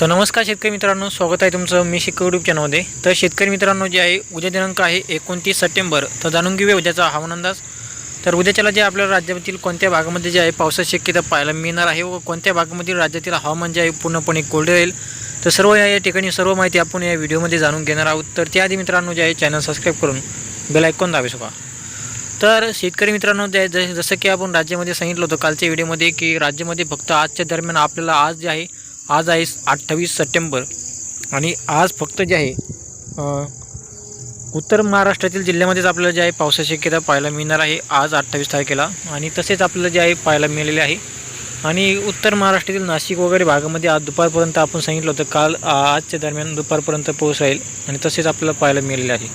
तर नमस्कार शेतकरी मित्रांनो स्वागत आहे तुमचं मी शिक यूट्यूब चॅनलमध्ये तर शेतकरी मित्रांनो जे आहे उद्या दिनांक आहे एकोणतीस सप्टेंबर. तर जाणून घेऊया उद्याचा हवामान अंदाज. तर उद्याच्याला जे आपल्या राज्यातील कोणत्या भागामध्ये जे आहे पावसाची शक्यता पाहायला मिळणार आहे व कोणत्या भागामधील राज्यातील हवामान जे आहे पूर्णपणे कोरडे राहील? तर सर्व या या ठिकाणी सर्व माहिती आपण या व्हिडिओमध्ये जाणून घेणार आहोत. तर त्याआधी मित्रांनो जे आहे चॅनल सबस्क्राईब करून बेल ऐकून दाबे शका तर शेतकरी मित्रांनो जे ज- जसं की आपण राज्यामध्ये सांगितलं होतं कालच्या व्हिडिओमध्ये की राज्यामध्ये फक्त आजच्या दरम्यान आपल्याला आज जे आहे आज आहे अठ्ठावीस सप्टेंबर आणि आज फक्त जे आहे उत्तर महाराष्ट्रातील जिल्ह्यामध्येच आपल्याला जे आहे पावसाची शक्यता पाहायला मिळणार आहे आज अठ्ठावीस तारखेला. आणि तसेच आपल्याला जे आहे पाहायला मिळालेले आहे. आणि उत्तर महाराष्ट्रातील नाशिक वगैरे भागामध्ये आज दुपारपर्यंत आपण सांगितलं होतं काल आजच्या दरम्यान दुपारपर्यंत पाऊस राहील. आणि तसेच आपल्याला पाहायला मिळालेले आहे.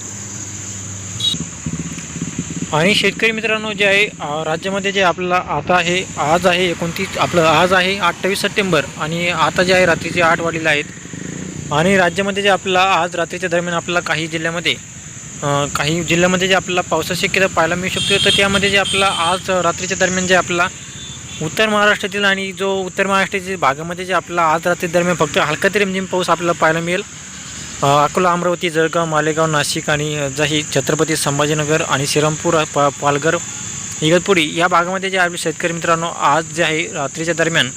आणि शेतकरी मित्रांनो जे आहे राज्यामध्ये जे आपल्याला आता आहे आज आहे एकोणतीस आपलं आज आहे अठ्ठावीस सप्टेंबर आणि आता जे आहे रात्रीचे आठ वाजलेले आहेत. आणि राज्यामध्ये जे आपल्याला आज रात्रीच्या दरम्यान आपल्याला काही जिल्ह्यामध्ये काही जिल्ह्यामध्ये जे आपल्याला पावसाची शक्यता पाहायला मिळू शकते तर त्यामध्ये जे आपला आज रात्रीच्या दरम्यान जे आपला उत्तर महाराष्ट्रातील आणि जो उत्तर महाराष्ट्रातील भागामध्ये जे आपला आज रात्री दरम्यान फक्त हलका ते रिमझिम पाऊस आपल्याला पाहायला मिळेल. अकोला अमरावती जळगाव मालेगाव नाशिक आणि जही छत्रपती संभाजीनगर आणि श्रीरामपूर प पा पालघर इगतपुरी या भागामध्ये जे आपले शेतकरी मित्रांनो आज जे आहे रात्रीच्या दरम्यान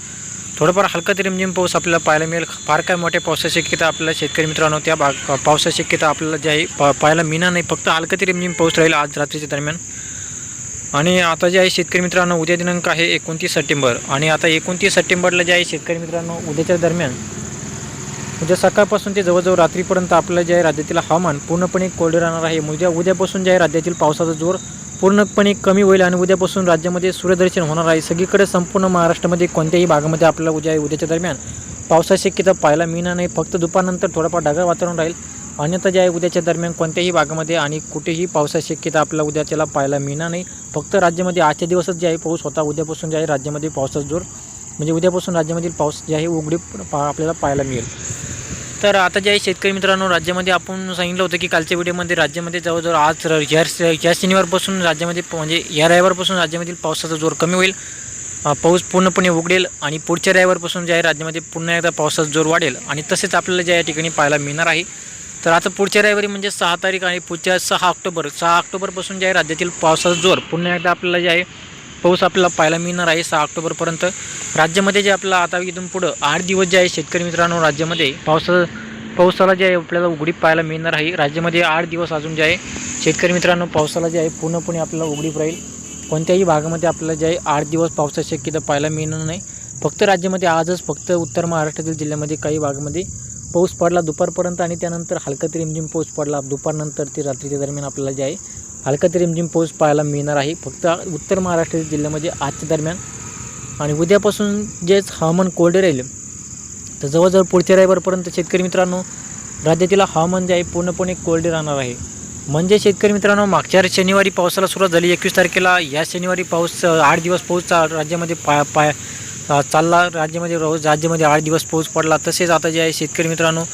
थोडंफार हलका ते रिमझिम पाऊस आपल्याला पाहायला मिळेल. फार काय मोठ्या पावसाची शक्यता आपल्याला शेतकरी मित्रांनो त्या भाग पावसाची शक्यता आपल्याला जे आहे पा पाहायला मिळणार नाही. फक्त हलका ते रिमझिम पाऊस राहील आज रात्रीच्या दरम्यान. आणि आता जे आहे शेतकरी मित्रांनो उद्या दिनांक आहे एकोणतीस सप्टेंबर. आणि आता एकोणतीस सप्टेंबरला जे आहे शेतकरी मित्रांनो उद्याच्या दरम्यान उद्या सकाळपासून ते जवळजवळ रात्रीपर्यंत आपलं जे आहे राज्यातील हवामान पूर्णपणे कोरडे राहणार आहे. उद्या उद्यापासून जे आहे राज्यातील पावसाचा जोर पूर्णपणे कमी होईल आणि उद्यापासून राज्यामध्ये सूर्यदर्शन होणार आहे. सगळीकडे संपूर्ण महाराष्ट्रामध्ये कोणत्याही भागामध्ये आपल्याला उद्या उद्याच्या दरम्यान पावसाची शक्यता पाहायला मिळणार नाही. फक्त दुपारनंतर थोडंफार ढगाळ वातावरण राहील. अन्यथा जे आहे उद्याच्या दरम्यान कोणत्याही भागामध्ये आणि कुठेही पावसाची शक्यता आपल्याला उद्याच्याला पाहायला मिळणार नाही. फक्त राज्यामध्ये आजच्या दिवसच जे आहे पाऊस होता उद्यापासून जे आहे राज्यामध्ये पावसाचा जोर म्हणजे उद्यापासून राज्यामधील पाऊस जे आहे उघडी पा आपल्याला पाहायला मिळेल. तर आता जे आहे शेतकरी मित्रांनो राज्यामध्ये आपण सांगितलं होतं की कालच्या व्हिडिओमध्ये राज्यामध्ये जवळजवळ आज र- या शनिवारपासून राज्यामध्ये म्हणजे या रविवारपासून राज्यामधील पावसाचा जोर कमी होईल. पाऊस पूर्णपणे उघडेल आणि पुढच्या रविवारपासून जे आहे राज्यामध्ये पुन्हा एकदा पावसाचा जोर वाढेल आणि तसेच आपल्याला ज्या या ठिकाणी पाहायला मिळणार आहे. तर आता पुढच्या रविवारी म्हणजे सहा तारीख आणि पुढच्या सहा ऑक्टोबर सहा ऑक्टोबरपासून जे आहे राज्यातील पावसाचा जोर पुन्हा एकदा आपल्याला जे आहे पाऊस आपल्याला पाहायला मिळणार आहे. सहा ऑक्टोबरपर्यंत राज्यामध्ये जे आपलं आता इथून पुढं आठ दिवस जे आहे शेतकरी मित्रांनो राज्यामध्ये पावसा पावसाला जे आहे आपल्याला उघडीप पाहायला मिळणार आहे. राज्यामध्ये आठ दिवस अजून जे आहे शेतकरी मित्रांनो पावसाला जे आहे पूर्णपणे आपल्याला उघडीप राहील. कोणत्याही भागामध्ये आपल्याला जे आहे आठ दिवस पावसाची शक्यता पाहायला मिळणार नाही. फक्त राज्यामध्ये आजच फक्त उत्तर महाराष्ट्रातील जिल्ह्यामध्ये काही भागामध्ये पाऊस पडला दुपारपर्यंत आणि त्यानंतर हलका ते रिमझिम पाऊस पडला. दुपारनंतर ते रात्रीच्या दरम्यान आपल्याला जे आहे हलका ते रिमझिम पाऊस पाहायला मिळणार आहे. फक्त उत्तर महाराष्ट्रातील जिल्ह्यामध्ये आजच्या दरम्यान आणि उद्यापासून जेच हवामान कोरडे राहील तर जवळजवळ पुढच्या रविवारपर्यंत शेतकरी मित्रांनो राज्यातील हवामान जे आहे पूर्णपणे कोरडे राहणार आहे. म्हणजे शेतकरी मित्रांनो मागच्या शनिवारी पावसाला सुरुवात झाली एकवीस तारखेला. या शनिवारी पाऊस आठ दिवस पाऊस चा राज्यामध्ये पा पा चालला. राज्यामध्ये रोज राज्यामध्ये आठ दिवस पाऊस पडला. तसेच आता जे आहे शेतकरी मित्रांनो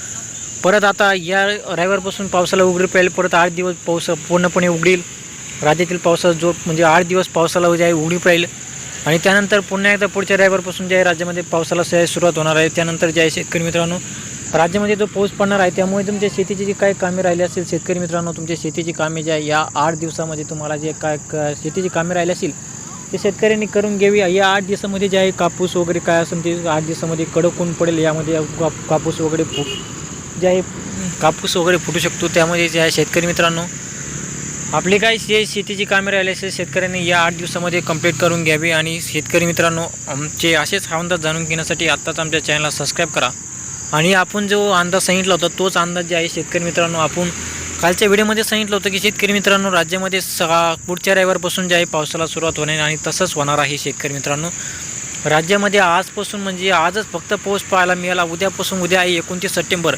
परत आता या रविवारपासून पावसाला उघडी पाहिजे परत आठ दिवस पाऊस पूर्णपणे उघडील. राज्यातील पावसाचा जोर म्हणजे आठ दिवस पावसाला जे आहे उघडी राहील. आणि त्यानंतर पुन्हा एकदा पुढच्या रविवारपासून जे आहे राज्यामध्ये पावसाला सुरुवात होणार आहे त्यानंतर जे आहे शेतकरी मित्रांनो राज्यामध्ये जो पाऊस पडणार आहे त्यामुळे तुमच्या शेतीची जी काही कामे राहिली असतील शेतकरी मित्रांनो तुमच्या शेतीची कामे जे आहे या आठ दिवसामध्ये तुम्हाला जे काय क- शेतीची कामे राहिली असतील ते शेतकऱ्यांनी करून घ्यावी या आठ दिवसामध्ये जे आहे कापूस वगैरे काय असेल ते आठ दिवसामध्ये कडक ऊन पडेल यामध्ये कापूस वगैरे फुट जे आहे कापूस वगैरे फुटू शकतो. त्यामध्ये जे आहे शेतकरी मित्रांनो आपली काय जे शेतीची कामे राहिली असेल शेतकऱ्यांनी या आठ दिवसामध्ये कंप्लीट करून घ्यावी. आणि शेतकरी मित्रांनो आमचे असेच हा अंदाज जाणून घेण्यासाठी आत्ताच आमच्या चॅनलला सबस्क्राईब करा. आणि आपण जो अंदाज सांगितला होता तोच अंदाज जे आहे शेतकरी मित्रांनो आपण कालच्या व्हिडिओमध्ये सांगितलं होतं की शेतकरी मित्रांनो राज्यामध्ये सहा पुढच्या रविवारपासून जे आहे पावसाला सुरुवात होणे आणि तसंच होणार आहे शेतकरी मित्रांनो. राज्यामध्ये आजपासून म्हणजे आजच फक्त पाऊस पाहायला मिळाला. उद्यापासून उद्या आहे एकोणतीस सप्टेंबर.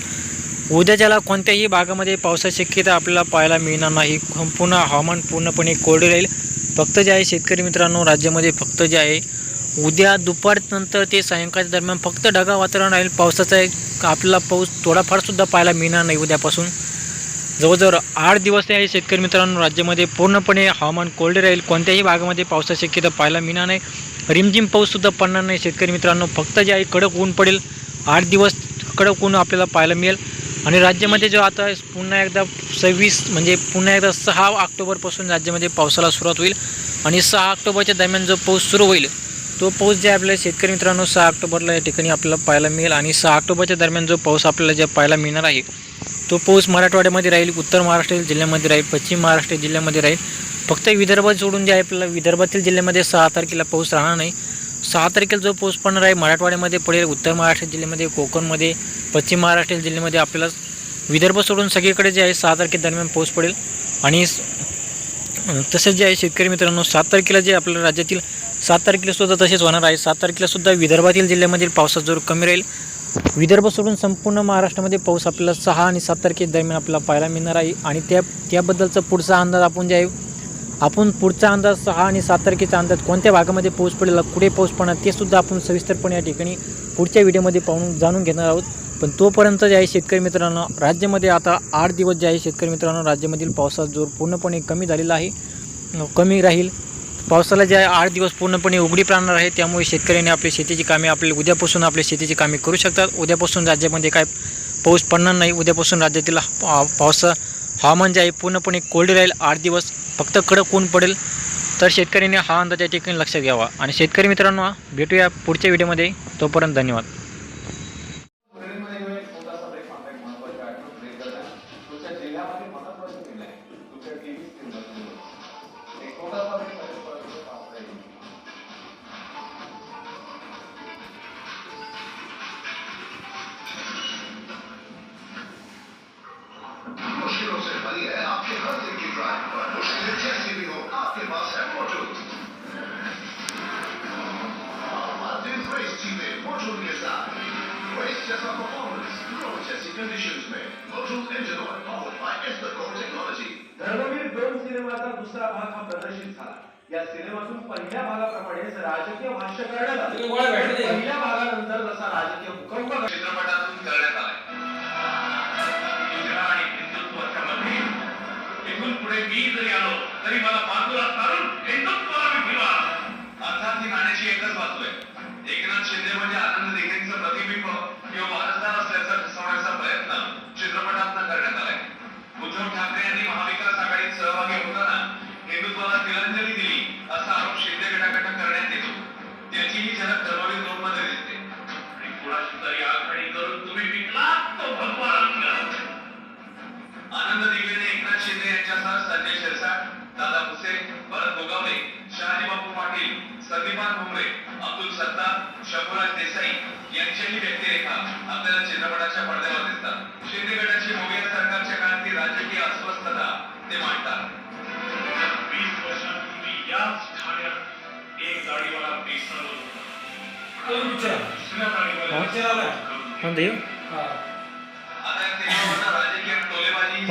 उद्या ज्याला कोणत्याही भागामध्ये पावसाची शक्यता आपल्याला पाहायला मिळणार नाही. संपूर्ण हवामान पूर्णपणे कोरडे राहील. फक्त जे आहे शेतकरी मित्रांनो राज्यामध्ये फक्त जे आहे उद्या दुपारनंतर ते सायंकाळच्या दरम्यान फक्त ढगा वातावरण राहील. पावसाचा एक आपल्याला पाऊस थोडाफारसुद्धा पाहायला मिळणार नाही उद्यापासून. जवळजवळ आठ दिवस आहे शेतकरी मित्रांनो राज्यामध्ये पूर्णपणे हवामान कोरडे राहील. कोणत्याही भागामध्ये पावसाची शक्यता पाहायला मिळणार नाही. रिमझिम पाऊससुद्धा पडणार नाही शेतकरी मित्रांनो. फक्त जे आहे कडक ऊन पडेल. आठ दिवस कडक ऊन आपल्याला पाहायला मिळेल. आणि राज्यामध्ये जो आता पुन्हा एकदा सव्वीस म्हणजे पुन्हा एकदा सहा ऑक्टोबरपासून राज्यामध्ये पावसाला सुरुवात होईल. आणि सहा ऑक्टोबरच्या दरम्यान जो पाऊस सुरू होईल तो पाऊस जे आपल्या शेतकरी मित्रांनो सहा ऑक्टोबरला या ठिकाणी आपल्याला पाहायला मिळेल. आणि सहा ऑक्टोबरच्या दरम्यान जो पाऊस आपल्याला जे पाहायला मिळणार आहे तो पाऊस मराठवाड्यामध्ये राहील उत्तर महाराष्ट्र जिल्ह्यामध्ये राहील पश्चिम महाराष्ट्र जिल्ह्यामध्ये राहील. फक्त विदर्भ सोडून जे आहे आपल्याला विदर्भातील जिल्ह्यामध्ये सहा तारखेला पाऊस राहणार नाही. सहा तारखेला जो पाऊस पडणार आहे मराठवाड्यामध्ये पडेल उत्तर महाराष्ट्र जिल्ह्यामध्ये कोकणमध्ये पश्चिम महाराष्ट्र जिल्ह्यामध्ये आपल्याला विदर्भ सोडून सगळीकडे जे आहे सहा तारखेदरम्यान पाऊस पडेल. आणि तसेच जे आहे शेतकरी मित्रांनो सात तारखेला जे आपल्या राज्यातील सात तारखेला सुद्धा तसेच होणार आहे. सात तारखेला सुद्धा विदर्भातील जिल्ह्यामधील पावसाचा जोर कमी राहील. विदर्भ सोडून संपूर्ण महाराष्ट्रामध्ये पाऊस आपल्याला सहा आणि सात तारखे दरम्यान आपल्याला पाहायला मिळणार आहे. आणि त्या त्याबद्दलचा पुढचा अंदाज आपण जे आहे आपण पुढचा अंदाज सहा आणि सात तारखेचा अंदाज कोणत्या भागामध्ये पाऊस पडेल कुठे पाऊस पडणार ते सुद्धा आपण सविस्तरपणे या ठिकाणी पुढच्या व्हिडिओमध्ये पाहून जाणून घेणार आहोत. पण तोपर्यंत जे आहे शेतकरी मित्रांनो राज्यामध्ये आता आठ दिवस जे आहे शेतकरी मित्रांनो राज्यामधील पावसाचा जोर पूर्णपणे कमी झालेला आहे. कमी राहील. पावसाला जे आहे आठ दिवस पूर्णपणे उघडी राहणार आहे त्यामुळे शेतकऱ्यांनी आपली शेतीची कामे आपले उद्यापासून आपली शेतीची कामे करू शकतात. उद्यापासून राज्यामध्ये काय पाऊस पडणार नाही उद्यापासून राज्यातील पा- पावसा हवामान जे म्हणजे आहे पूर्णपणे कोल्ड राहील आठ दिवस फक्त कडक ऊन पडेल. तर शेतकऱ्यांनी हा अंदाज या ठिकाणी लक्षात घ्यावा. आणि शेतकरी मित्रांनो भेटूया पुढच्या व्हिडिओमध्ये. तोपर्यंत धन्यवाद. ट्रेनमध्ये जैसा परफॉर्मेंस रोड जैसी कंडीशंस में मौजूद engine oil powered by Estercore technology Dharmaveer दोन सिनेमाचा दुसरा भाग हा प्रदर्शित झाला. या सिनेमातून पहिल्या भागाप्रमाणेच राजकीय भाष्य करण्यात आलं. पहिल्या भागानंतर जसा राजकीय भूकंप चित्रपटातून करण्यात आलाय. तुझ्या आणि हिंदुत्वाच्या मध्ये इथून पुढे मी जरी आलो तरी मला बाजूला सारून हिंदुत्वाला मी फिरवा. अर्थात ही नाण्याची एकच बाजू आहे. एकनाथ शिंदे म्हणजे आनंद दिघेंचं प्रतिबिंब. किंवा वारसदार असल्याचा ठसवण्याचा प्रयत्न चित्रपटात करण्यात आलाय. उद्धव ठाकरे यांनी महाविकास आघाडीत सहभागी होताना हिंदुत्वाला तिलांजली दिली असा आरोप शिंदे गटाकडे करण्यात येतो. त्याचीही झलक दोन मध्ये दिसते. आणि कुणाशी तरी आघाडी करून तुम्ही विकला तो भगवा रंग आनंद दिवेने एकनाथ शिंदे यांच्यासह संजय शिरसाट दादा भुसे भरत गोगावले शहाजी बापू पाटील संदीपान भुमरे अब्दुल सत्तार शंभूराज देसाई यांच्याही व्यक्तिरेखा आपल्याला चित्रपटाच्या पडद्यावर दिसतात. शिंदे गटाची सरकारच्या काळातली राजकीय अस्वस्थता ते मांडतात. वीस वर्षांपूर्वी याच ठाण्यात एक गाडीवाला बेसन दुसऱ्या गाडीवाला हे? आता सिनेमामधला राजकीय टोलेबाजी?